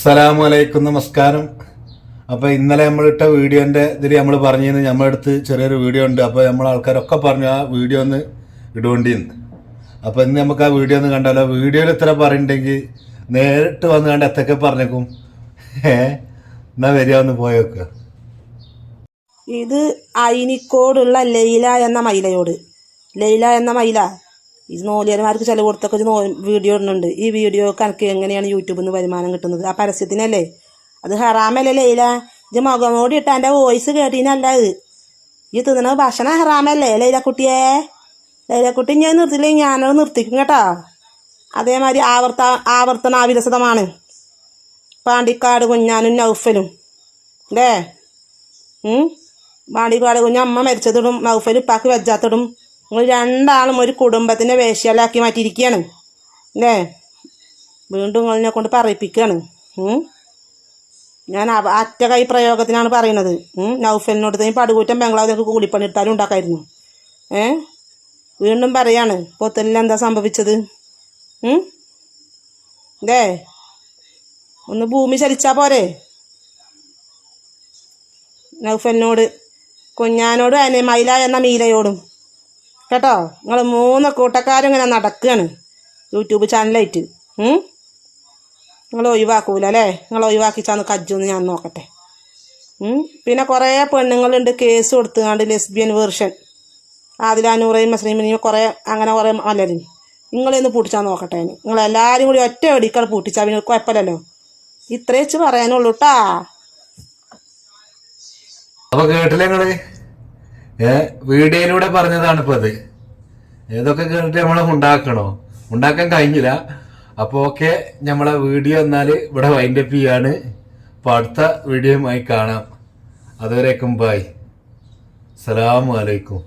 സലാമു അലൈക്കും നമസ്കാരം. അപ്പൊ ഇന്നലെ നമ്മളിട്ട വീഡിയോന്റെ ഇതിൽ നമ്മൾ പറഞ്ഞിരുന്നു നമ്മളെടുത്ത് ചെറിയൊരു വീഡിയോ ഉണ്ട്. അപ്പൊ നമ്മൾ ആൾക്കാരൊക്കെ പറഞ്ഞു ആ വീഡിയോ ഒന്ന് ഇടുകൊണ്ടിന്ന് അപ്പൊ ഇന്ന് നമുക്ക് ആ വീഡിയോ ഒന്ന് കണ്ടാലോ? വീഡിയോയിൽ ഇത്ര പറഞ്ഞിട്ടുണ്ടെങ്കിൽ നേരിട്ട് വന്ന് കണ്ട് എത്തൊക്കെ പറഞ്ഞേക്കും? ഏ? എന്നാ വരിക ഒന്ന് പോയേക്കുക ഇത് അയിനിക്കോടുള്ള ലൈല എന്ന മൈലയോട്. ലൈല എന്ന മൈല. ഇത് നോലിയന്മാർക്ക് ചില കൊടുത്തൊക്കെ ഒരു നോ വീഡിയോ ഇടുന്നുണ്ട്. ഈ വീഡിയോ കണക്ക് എങ്ങനെയാണ് യൂട്യൂബിൽ നിന്ന് വരുമാനം കിട്ടുന്നത്? ആ പരസ്യത്തിനല്ലേ? അത് ഹറാമല്ലേ ലൈല? ഇത് മുഖമോടി ഇട്ട എന്റെ വോയിസ് കേട്ടീനല്ല അത്. ഈ തിന്നണ ഭക്ഷണം ഹറാമല്ലേ ലൈല കുട്ടിയെ ലൈല കുട്ടി ഞാൻ നിർത്തില്ലേ ഞാനത് നിർത്തിക്കും കേട്ടോ. അതേമാതിരി ആവർത്ത ആവർത്തനാവിരസതമാണ് പാണ്ടിക്കാട് കുഞ്ഞാനും നൗഫലും. അല്ലേ? പാണ്ടിക്കാട് കുഞ്ഞ അമ്മ മരിച്ചതിടും നൗഫൽ ഉപ്പാക്ക് വെജാത്തിടും നിങ്ങൾ രണ്ടാളും ഒരു കുടുംബത്തിന്റെ വേശ്യാലാക്കി മാറ്റിയിരിക്കുകയാണ് അല്ലേ? വീണ്ടും നിങ്ങളിനെ കൊണ്ട് പറയിപ്പിക്കുകയാണ് ഞാൻ അറ്റ കൈ പ്രയോഗത്തിനാണ് പറയുന്നത്? നൗഫലിനോട് തന്നെ പടുകൂറ്റം ബംഗ്ലാദേശ് കൂലിപ്പണി എടുത്താലും ഉണ്ടാക്കായിരുന്നു ഏ? വീണ്ടും പറയാണ് പൊത്തലിൽ എന്താ സംഭവിച്ചത്? ഉം? ഒന്ന് ഭൂമി ചലിച്ചാൽ പോരെ? നൗഫലിനോട് കുഞ്ഞാനോടും അതിനെ മൈല എന്ന മീലയോടും കേട്ടോ? നിങ്ങൾ മൂന്ന് കൂട്ടക്കാരും ഇങ്ങനെ നടക്കുകയാണ് യൂട്യൂബ് ചാനലായിട്ട്. നിങ്ങൾ ഒഴിവാക്കൂല അല്ലേ? നിങ്ങൾ ഒഴിവാക്കിച്ചാന്ന് കജ്ജൊന്ന് ഞാൻ നോക്കട്ടെ. പിന്നെ കുറേ പെണ്ണുങ്ങളുണ്ട് കേസ് കൊടുത്തുകൊണ്ട് ലെസ്ബിയൻ വേർഷൻ. ആദിലാനൂറയും മസ്ലിമിനെയും കുറേ അങ്ങനെ കുറേ മലരും നിങ്ങളെയൊന്ന് പൂട്ടിച്ചാൽ നോക്കട്ടെ നിങ്ങൾ എല്ലാവരും കൂടി ഒറ്റ വെടിക്കാൾ പൂട്ടിച്ചാൽ പിന്നെ കുഴപ്പമില്ലല്ലോ ഇത്രേ വെച്ച് പറയാനുള്ളൂ കേട്ടാ അപ്പൊ കേട്ടില്ല വീഡിയോയിലൂടെ പറഞ്ഞതാണ് ഇപ്പൊ അത്. ഏതൊക്കെ കേട്ടിട്ട് നമ്മളെ ഉണ്ടാക്കണോ? ഉണ്ടാക്കാൻ കഴിഞ്ഞില്ല. അപ്പൊ ഓക്കെ നമ്മളെ വീഡിയോ എന്നാൽ ഇവിടെ വൈൻഡപ്പ് ചെയ്യാണ്. അപ്പൊ അടുത്ത വീഡിയോയുമായി കാണാം. അതുവരേക്കും ബായ് സലാമു അലൈക്കും.